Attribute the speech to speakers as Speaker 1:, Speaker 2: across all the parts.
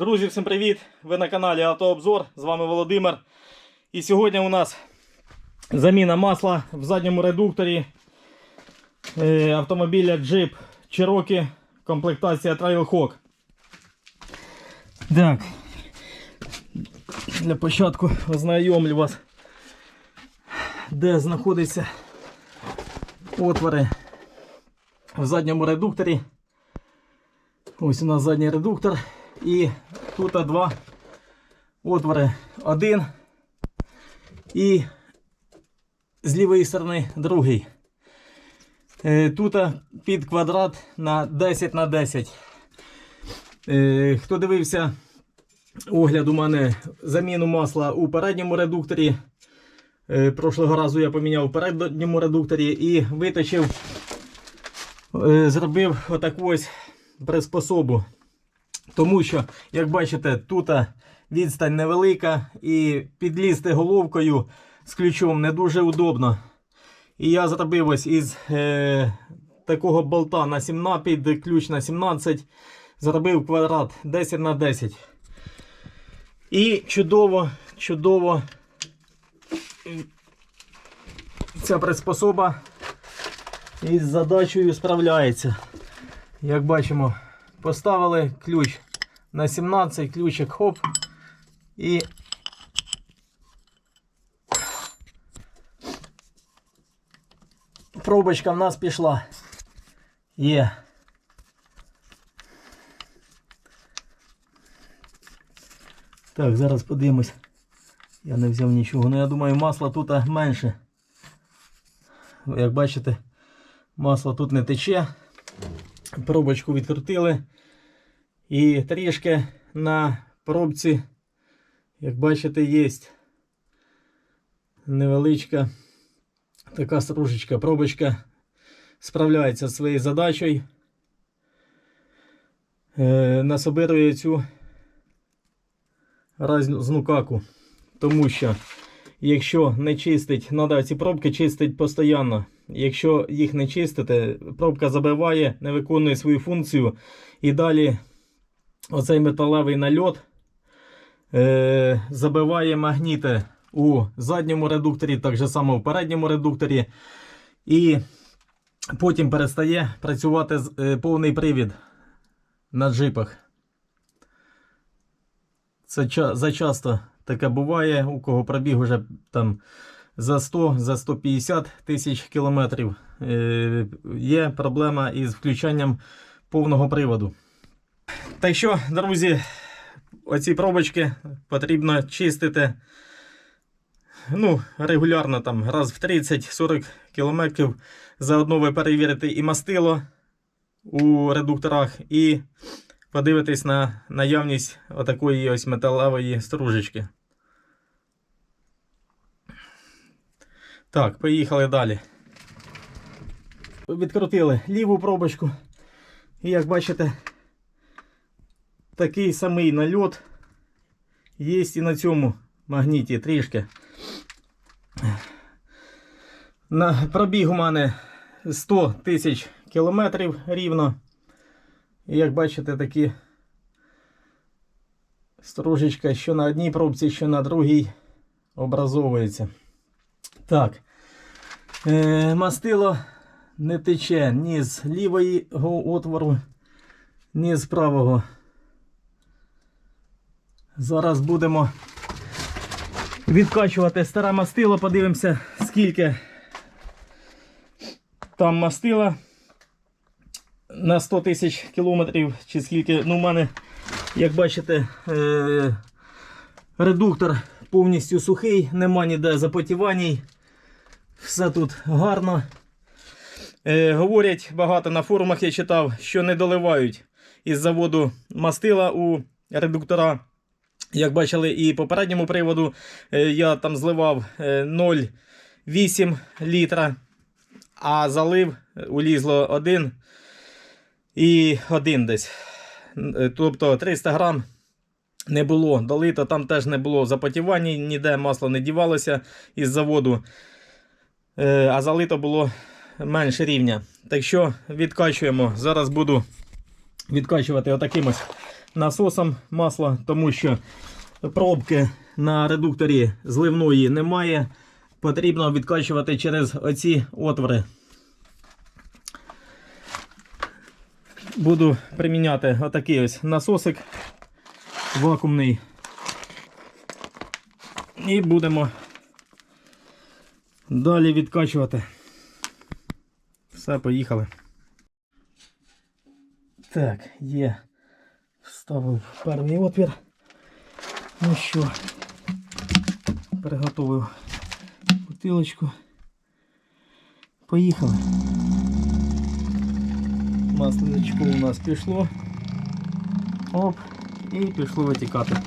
Speaker 1: Друзі, всім привіт! Ви на каналі Автообзор. З вами Володимир. І сьогодні у нас заміна масла в задньому редукторі е, автомобіля Jeep Cherokee, комплектація Trailhawk. Так. Для початку ознайомлю вас, де знаходяться отвори в задньому редукторі. Ось у нас задній редуктор. І тут два отвори. Один і з лівої сторони другий. Е, Тут під квадрат на 10 на 10. Е, Хто дивився огляд у мене заміну масла у передньому редукторі. Е, Прошлого разу я поміняв у передньому редукторі і виточив, зробив отаку ось приспособу. Тому що, як бачите, тут відстань невелика і підлізти головкою з ключом не дуже удобно. І я зробив ось із е, такого болта на 17 під ключ на 17, зробив квадрат 10 на 10. І чудово, чудово ця приспособа із задачею справляється. Як бачимо, поставили ключ на 17, ключик хоп. І пробочка в нас пішла. Є. Так, зараз подивимось. Я не взяв нічого. Ну я думаю, масла тут менше. Як бачите, масло тут не тече. Пробочку відкрутили. І трішки на пробці, як бачите, є невеличка така стружечка, пробочка справляється зі своєю задачею. Е, насобирує цю разну каку. Тому що, якщо не чистить, треба ці пробки чистити постійно. Якщо їх не чистити, пробка забиває, не виконує свою функцію. І далі оцей металевий нальот е, забиває магніти у задньому редукторі, так же само в передньому редукторі. І потім перестає працювати е, повний привід на джипах. Це ча- зачасто таке буває, у кого пробіг уже там за 100, за 150 тисяч кілометрів. Е, є проблема із включенням повного приводу. Так що, друзі, оці пробочки потрібно чистити ну, регулярно, там, раз в 30-40 кілометрів. Заодно ви перевірите і мастило у редукторах, і подивитесь на наявність отакої ось металевої стружечки. Так, поїхали далі. Відкрутили ліву пробочку. І як бачите, такий самий нальот є і на цьому магніті трішки. На пробіг у мене 100 тисяч кілометрів рівно. І як бачите, такі стружечка, що на одній пробці, що на другій образовується. Так. Е, мастило не тече ні з лівого отвору, ні з правого. Зараз будемо відкачувати старе мастило, подивимося, скільки там мастила на 100 тисяч кілометрів, чи скільки, ну, у мене, як бачите, е- редуктор повністю сухий, нема ніде запотіваній. Все тут гарно. Е, говорять багато на форумах я читав, що не доливають із заводу мастила у редуктора. Як бачили, і попередньому приводу е, я там зливав е, 0,8 літра, а залив е, улізло 1 і 1 десь. Е, Тобто 300 грам не було долито, там теж не було запотівання, ніде масло не дівалося із заводу, Е, а залито було менше рівня. Так що відкачуємо. Зараз буду відкачувати отаким ось насосом масла, тому що пробки на редукторі зливної немає. Потрібно відкачувати через оці отвори. Буду приміняти отакий ось насосик вакуумний. І будемо далі відкачувати. Все, поїхали. Так, є. Вставив перший отвір. Ну що, приготовив бутилочку. Поїхали. Масличко у нас пішло. Оп, і пішло витікати.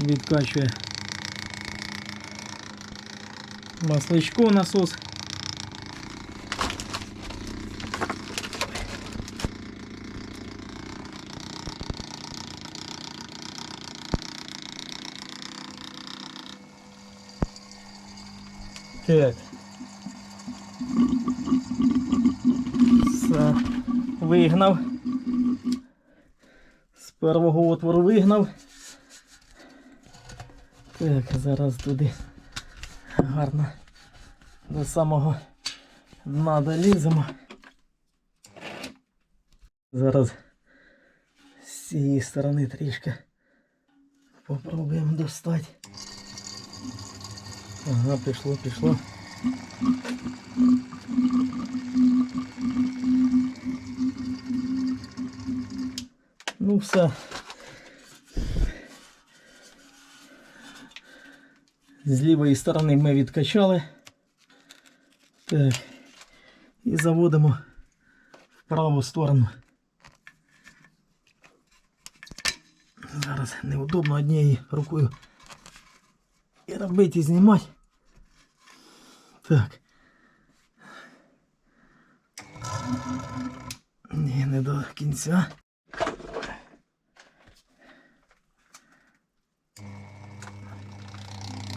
Speaker 1: Відкачує масличко насос. Так. Все. Вигнав. З першого отвору вигнав. Так, зараз туди гарно до самого дна доліземо. Зараз з цієї сторони трішки попробуємо достати. Ага, пішло, пішло. Ну все. З лівої сторони ми відкачали. Так. І заводимо в праву сторону. Зараз неудобно однією рукою і робити, і знімати. Так. Ні, не до кінця.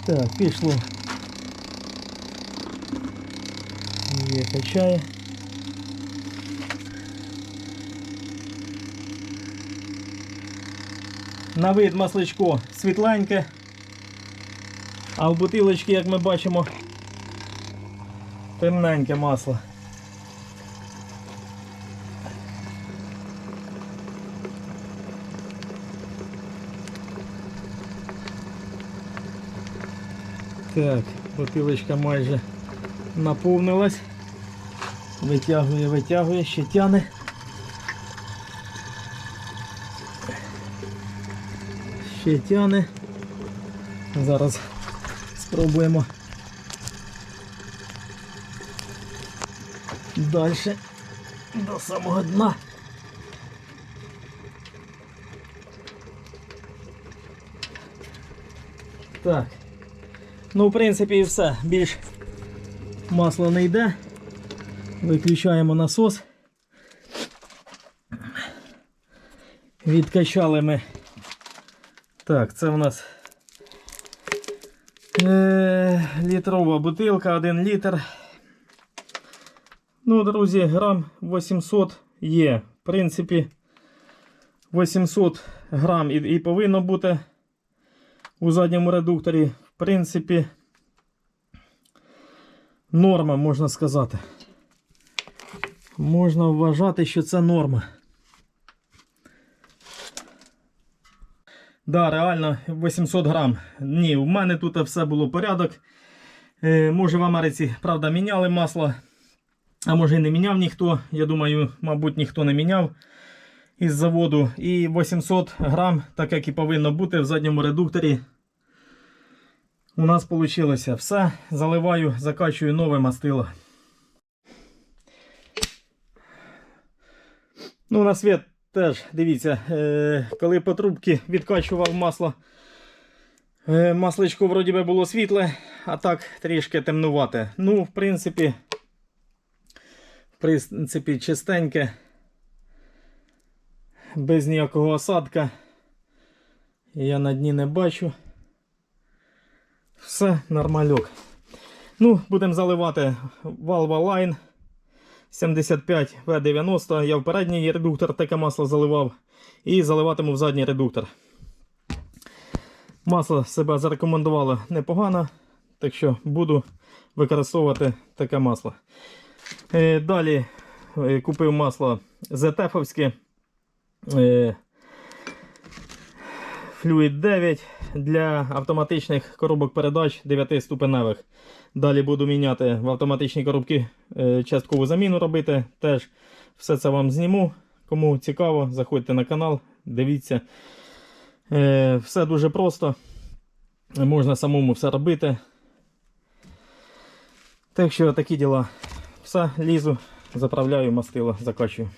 Speaker 1: Так, пішло. Є качає. На вид масличко світленьке. А в бутилочці, як ми бачимо, темненьке масло. Так, бутилочка майже наповнилась. Витягує, витягує, ще тяне. Ще тяне. Зараз спробуємо далі до самого дна. Так. Ну, в принципі, і все. Більш масло не йде. Виключаємо насос. Відкачали ми. Так, це у нас літрова бутилка, 1 літр. Ну, друзі, грам 800 є. В принципі, 800 грам і, і повинно бути у задньому редукторі. В принципі, норма, можна сказати. Можна вважати, що це норма. Да, реально 800 грам. Ні, у мене тут все було порядок. Е, може в Америці, правда, міняли масло. А може і не міняв ніхто. Я думаю, мабуть, ніхто не міняв із заводу. І 800 грам, так як і повинно бути в задньому редукторі. У нас вийшло все. Заливаю, закачую нове мастило. Ну, на світ теж, дивіться, е, коли по трубці відкачував масло, е, масличко вроді би було світле, а так трішки темнувате. Ну, в принципі, в принципі, чистеньке, без ніякого осадка. Я на дні не бачу. Все нормальок. Ну, будемо заливати Valva Line. 75 В90. Я в передній редуктор таке масло заливав. І заливатиму в задній редуктор. Масло себе зарекомендувало непогано, так що буду використовувати таке масло. Е, Далі е, купив масло ZF-овське. Е, Fluid 9 для автоматичних коробок передач 9 ступеневих. Далі буду міняти в автоматичні коробки е, часткову заміну робити. Теж все це вам зніму. Кому цікаво, заходьте на канал, дивіться. Е, Все дуже просто. Можна самому все робити. Так що такі діла. Все, лізу, заправляю мастило, закачую.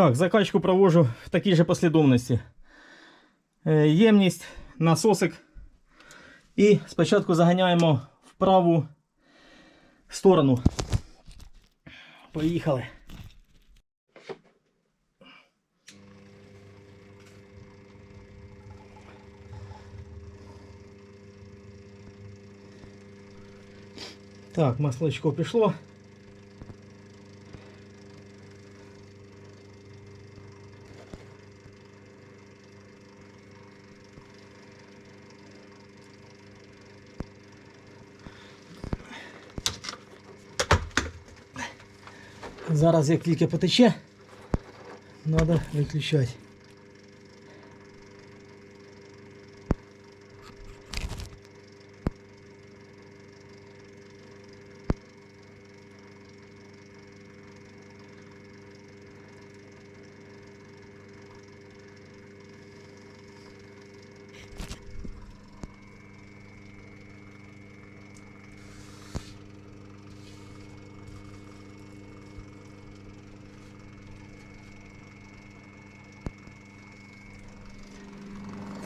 Speaker 1: Так, закачку провожу в такій же послідовності. Е, Ємність, насосик. І спочатку заганяємо в праву сторону. Поїхали. Так, масличко пішло. Зараз як тільки потече, треба виключати.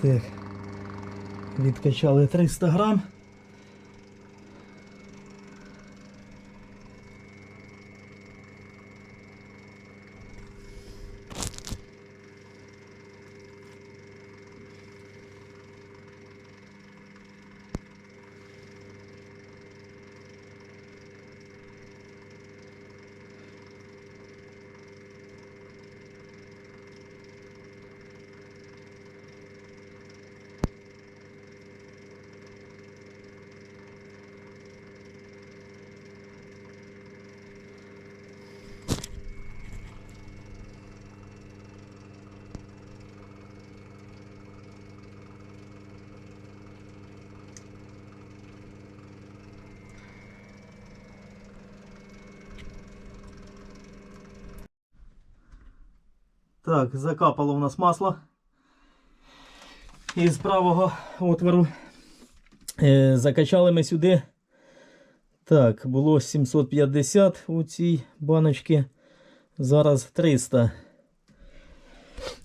Speaker 1: Так. Відкачали 300 грам. Так, закапало у нас масло із правого отвору. Е, закачали ми сюди. Так, було 750 у цій баночці. Зараз 300.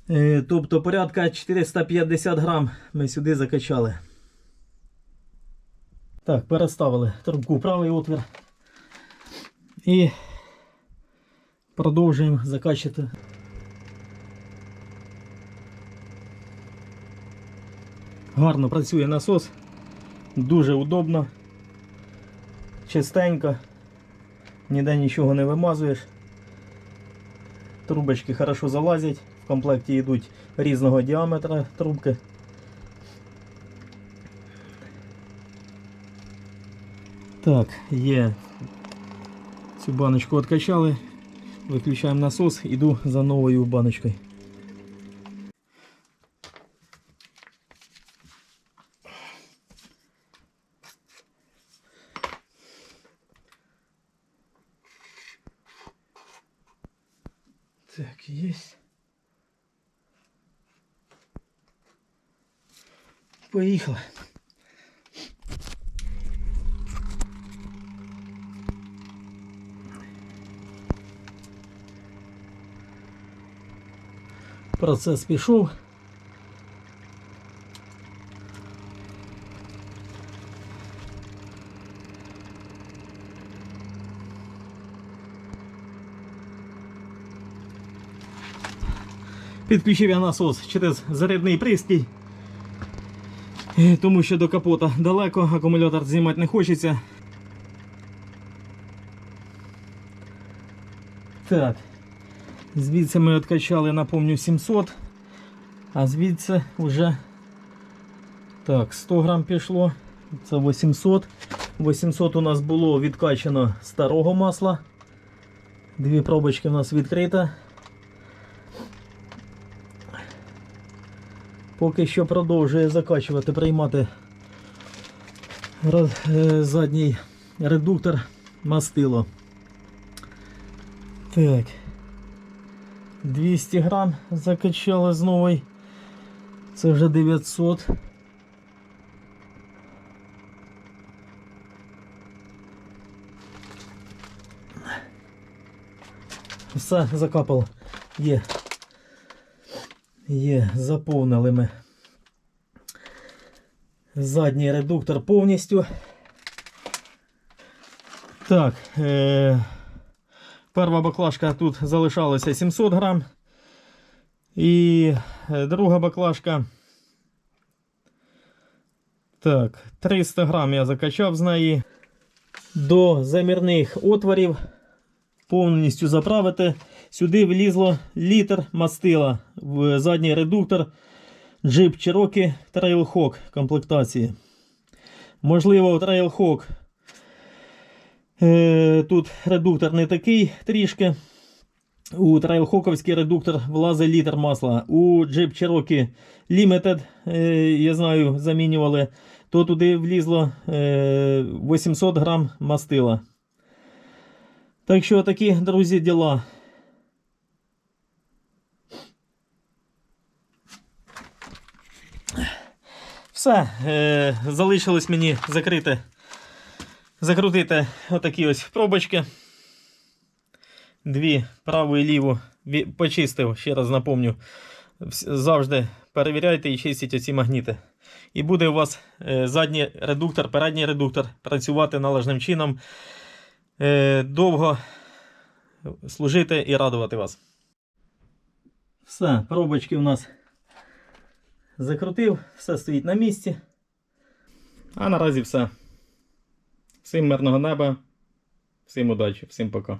Speaker 1: Е, тобто порядка 450 грам ми сюди закачали. Так, переставили трубку правий отвір. І продовжуємо закачувати. Гарно працює насос, дуже удобно, чистенько, ніде нічого не вимазуєш. Трубочки хорошо залазять, в комплекті йдуть різного діаметра трубки. Так, є. Цю баночку відкачали, виключаємо насос, іду за новою баночкою. Так, есть. Поїхали. Процес пішов. Підключив я насос через зарядний пристрій. Е, Тому що до капота далеко, акумулятор знімати не хочеться. Так. Звідси ми відкачали, напомню, 700. А звідси вже так, 100 грам пішло. Це 800. 800 у нас було відкачано старого масла. Дві пробочки у нас відкрита. Поки що продовжує закачувати, приймати роз- е, задній редуктор мастило. Так. 200 грам закачали з нової. Це вже 900. Все, закапало. Є. Є, заповнили ми. Задній редуктор повністю. Так, е- перша баклажка тут залишалося 700 грам. І е, друга баклажка. Так, 300 грам я закачав з неї. До замірних отворів повністю заправити. Сюди влізло літр мастила в задній редуктор Jeep Cherokee Trailhawk комплектації. Можливо, у Trailhawk е, тут редуктор не такий трішки. У Trailhawkівський редуктор влазить літр масла. У Jeep Cherokee Limited, е, я знаю, замінювали, то туди влізло е, 800 грам мастила. Так що такі, друзі, діла. Все, е, залишилось мені закрити, закрутити отакі ось пробочки. Дві праву і ліву почистив, ще раз напомню. Завжди перевіряйте і чистіть оці магніти. І буде у вас е, задній редуктор, передній редуктор працювати належним чином. Е, довго служити і радувати вас. Все, пробочки у нас закрутив, все стоїть на місці. А наразі все. Всім мирного неба, всім удачі, всім пока.